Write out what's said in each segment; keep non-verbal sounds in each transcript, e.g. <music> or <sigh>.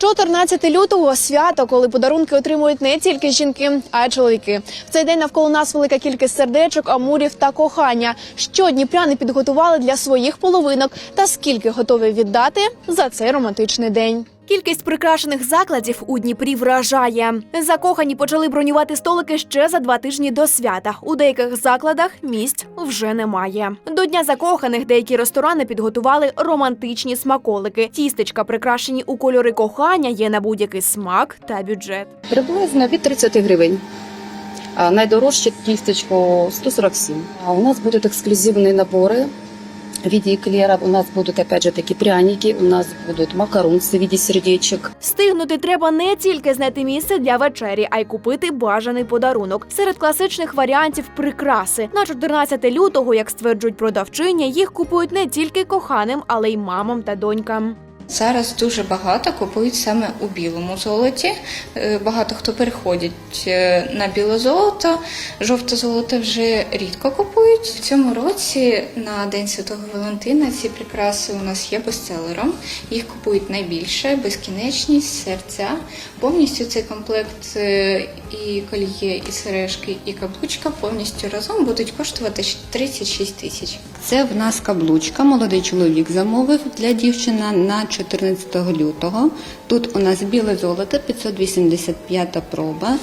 14 лютого свято, коли подарунки отримують не тільки жінки, а й чоловіки. В цей день навколо нас велика кількість сердечок, амурів та кохання. Що дніпряни підготували для своїх половинок та скільки готові віддати за цей романтичний день. Кількість прикрашених закладів у Дніпрі вражає. Закохані почали бронювати столики ще за два тижні до свята. У деяких закладах місць вже немає. До дня закоханих деякі ресторани підготували романтичні смаколики. Тістечка, прикрашені у кольори кохання, є на будь-який смак та бюджет. Приблизно від 30 гривень. Найдорожче тістечко 147. А у нас будуть ексклюзивні набори. В виде еклеров у нас будут опять же таки пряники, у нас будут макарунцы в виде сердечек. Стигнути треба не тільки знайти місце для вечері, а й купити бажаний подарунок. Серед класичних варіантів прикраси. На 14 лютого, як стверджують продавчині, їх купують не тільки коханим, але й мамам та донькам. Зараз дуже багато купують саме у білому золоті. Е, Багато хто переходить е, на біле золото. Жовте золото вже рідко купують. В цьому році на День Святого Валентина ці прикраси у нас є бестселером. Їх купують найбільше, безкінечність, серця. Повністю цей комплект е, і кольє, і сережки, і каблучка повністю разом будуть коштувати 36 тисяч. Це в нас каблучка. Молодий чоловік замовив для дівчини на 14 лютого. Тут у нас біле золото, 585 проба,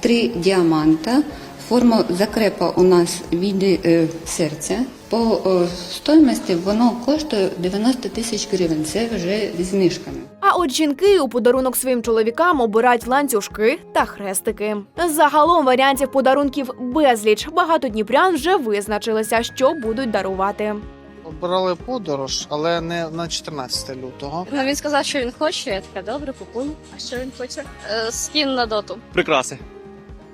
три діаманта. Форма закрепа у нас в віді е, серця. По е, стоїмості воно коштує 90 тисяч гривень. Це вже знижками. А от жінки у подарунок своїм чоловікам обирають ланцюжки та хрестики. Загалом варіантів подарунків безліч. Багато дніпрян вже визначилися, що будуть дарувати. Обрали подорож, але не на 14 лютого. Ну, він сказав, що він хоче. Я така, добре, купую. А що він хоче? Е, скін на доту. прикраси.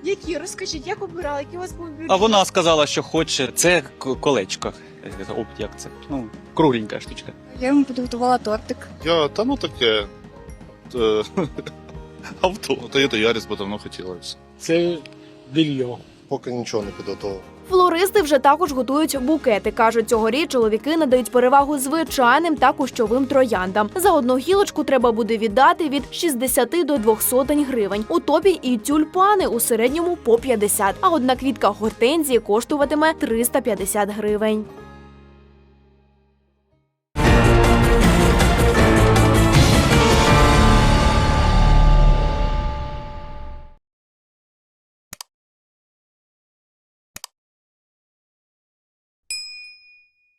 Які розкажіть, як обирали, які у вас були А вона сказала, що хоче. Це к- колечко. Е, Оп, як це? Ну, кругленька штучка. Я йому підготувала тортик. Я та ну таке. Е, <laughs> Авто. Ну, Toyota Yaris, бо давно хотілося. Це більйо. Поки нічого не підготував. Флористи вже також готують букети. кажуть, цьогоріч чоловіки надають перевагу звичайним та кущовим трояндам. За одну гілочку треба буде віддати від 60 до 200 гривень. У топі і тюльпани у середньому по 50, а одна квітка гортензії коштуватиме 350 гривень.